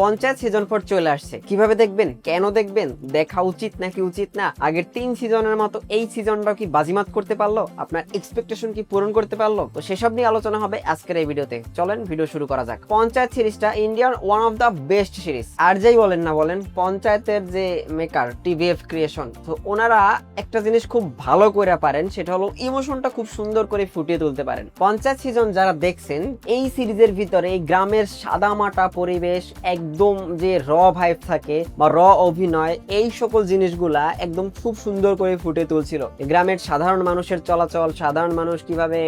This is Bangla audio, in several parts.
পঞ্চায়েত সিজন ফোর চলে আসছে। কীভাবে দেখবেন? কেন দেখবেন? দেখা উচিত নাকি উচিত না? আগের তিন সিজনের মতো এই সিজনটা কি বাজিমাত করতে পারল? আপনার এক্সপেকটেশন কি পূরণ করতে পারল? তো সেসব নিয়ে আলোচনা হবে আজকের এই ভিডিওতে। চলেন ভিডিও শুরু করা যাক। পঞ্চায়েত সিরিজটা Indian one of the best series আর যেই বলেন না বলেন, পঞ্চায়েতের যে মেকার টিভিএফ ক্রিয়েশন তো ওনারা একটা জিনিস খুব ভালো করে পারেন, সেটা হলো ইমোশনটা খুব সুন্দর করে ফুটিয়ে তুলতে পারেন। পঞ্চায়েত সিজন যারা দেখছেন, এই সিরিজের ভিতরে গ্রামের সাদামাটা পরিবেশ একদম যে র ভাইব থাকে বা র অভিনয়, এই সকল জিনিসগুলা একদম খুব সুন্দর করে ফুটে তুলছিল। গ্রামের সাধারণ মানুষের চলাচল, সাধারণ মানুষ কীভাবে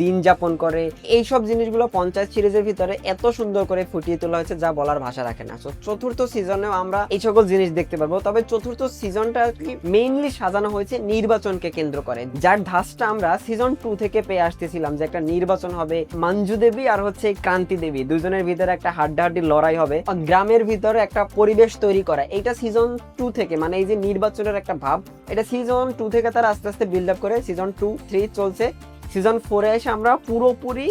দিন যাপন করে এই সব জিনিসগুলো পঞ্চায়েত সিরিজের ভিতরে এত সুন্দর করে ফুটিয়ে তোলা হয়েছে যা বলার ভাষা রাখে না। চতুর্থ সিজনেও আমরা এই সকল জিনিস দেখতে পারব। তবে চতুর্থ সিজনটা কি মেইনলি সাজানো হয়েছে নির্বাচনকে কেন্দ্র করে। যার ধাসটা আমরা সিজন টু থেকে পেয়ে আসতেছিলাম যে একটা নির্বাচন হবে, মঞ্জু দেবী আর হচ্ছে ক্রান্তি দেবী। দুজনের ভিতরে একটা হাড্ডাহাড্ডি লড়াই হবে। গ্রামের ভিতরে একটা পরিবেশ তৈরি করা। এটা সিজন টু থেকে মানে এই যে নির্বাচনের একটা ভাব, এটা সিজন টু থেকে তারা আস্তে আস্তে বিল্ড আপ করে সিজন টু থ্রি চলছে। সিজন ফোরে এসে আমরা পুরোপুরি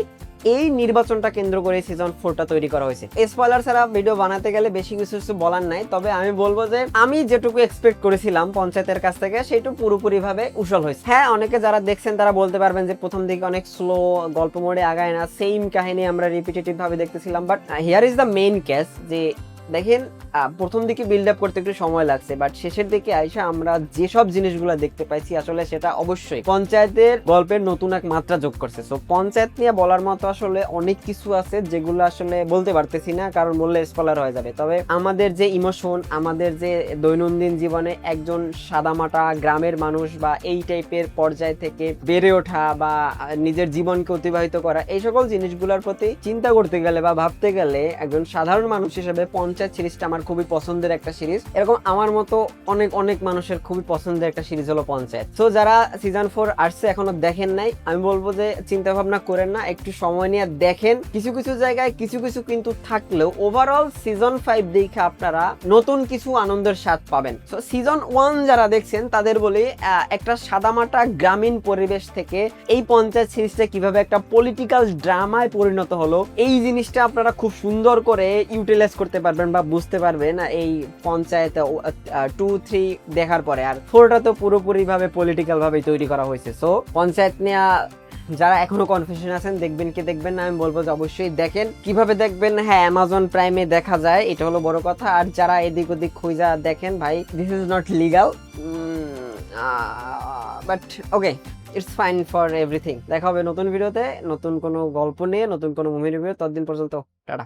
এই নির্বাচনটা কেন্দ্র করে সিজন ফোরটা তৈরি করা হয়েছে। স্পয়লার ছাড়া ভিডিও বানাতে গেলে বেশি কিছু কিছু বলার নাই, তবে আমি বলব যে আমি যেটুকু এক্সপেক্ট করেছিলাম পঞ্চায়েতের কাছ থেকে, সেটু পুরোপুরি ভাবে উসল হয়েছে। হ্যাঁ অনেকে যারা দেখছেন তারা বলতে পারবেন যে প্রথম দিকে অনেক স্লো গল্প মোড়ে আগায় না সেম কাহিনী আমরা রিপিটেটিভ ভাবে দেখতেছিলাম but here is the main case যে দেখেন প্রথম দিকে বিল্ড আপ করতে একটু সময় লাগছে বাট শেষের দিকে আইসা আমরা যেসব জিনিসগুলো দেখতে পাইছি, আসলে সেটা অবশ্যই পঞ্চায়েতের গল্পের নতুন এক মাত্রা যোগ করছে। সো পঞ্চায়েত নিয়ে বলার মতো আসলে অনেক কিছু আছে যেগুলো আসলে বলতে পারতেছি না, কারণ বললে স্পলার হয়ে যাবে। তবে আমাদের যে ইমোশন আমাদের যে দৈনন্দিন জীবনে একজন সাদামাটা গ্রামের মানুষ বা এই টাইপের পর্যায় থেকে বেড়ে ওঠা বা নিজের জীবনকে অতিবাহিত করা, এই সকল জিনিসগুলোর প্রতি চিন্তা করতে গেলে বা ভাবতে গেলে একজন সাধারণ মানুষ হিসেবে পঞ্চায়েত সিরিজটা আমার খুবই পছন্দের একটা সিরিজ। এরকম আমার মতো অনেক অনেক মানুষের খুবই পছন্দের একটা সিরিজ হলো পঞ্চায়েত। তো যারা সিজন ফোর আসছে, এখনও দেখেন নাই, আমি বলব যে চিন্তা ভাবনা করেন না, একটু সময় নিয়ে দেখেন। কিছু কিছু জায়গায় কিছু কিছু কিন্তু থাকলেও ওভারঅল সিজন ফাইভ দেখে আপনারা নতুন কিছু আনন্দের স্বাদ পাবেন। তো সিজন ওয়ান যারা দেখছেন, তাদের বলি একটা সাদামাটা গ্রামীণ পরিবেশ থেকে এই পঞ্চায়েত সিরিজটা কীভাবে একটা পলিটিক্যাল ড্রামায় পরিণত হলো, এই জিনিসটা আপনারা খুব সুন্দর করে ইউটিলাইজ করতে পারবেন বা বুঝতে পারবেন। এই পঞ্চায়েত টু থ্রি দেখার পরে। আর ফোরটা তো পুরোপুরি ভাবে পলিটিক্যাল ভাবে তৈরি করা হয়েছে। সো পঞ্চায়েত নেওয়া যারা এখনও কনফিউশন আছেন, দেখবেন কি দেখবেন না, আমি বলব যে অবশ্যই দেখেন। কীভাবে দেখবেন? হ্যাঁ অ্যামাজন প্রাইমে দেখা যায়, এটা হলো বড় কথা। আর যারা এদিক ওদিক খুঁজা দেখেন, ভাই this is not legal but okay it's fine for everything দেখা হবে নতুন ভিডিওতে নতুন কোনো গল্প নিয়ে, নতুন কোনো মুভি রিভিউ ততদিন পর্যন্ত, টাটা।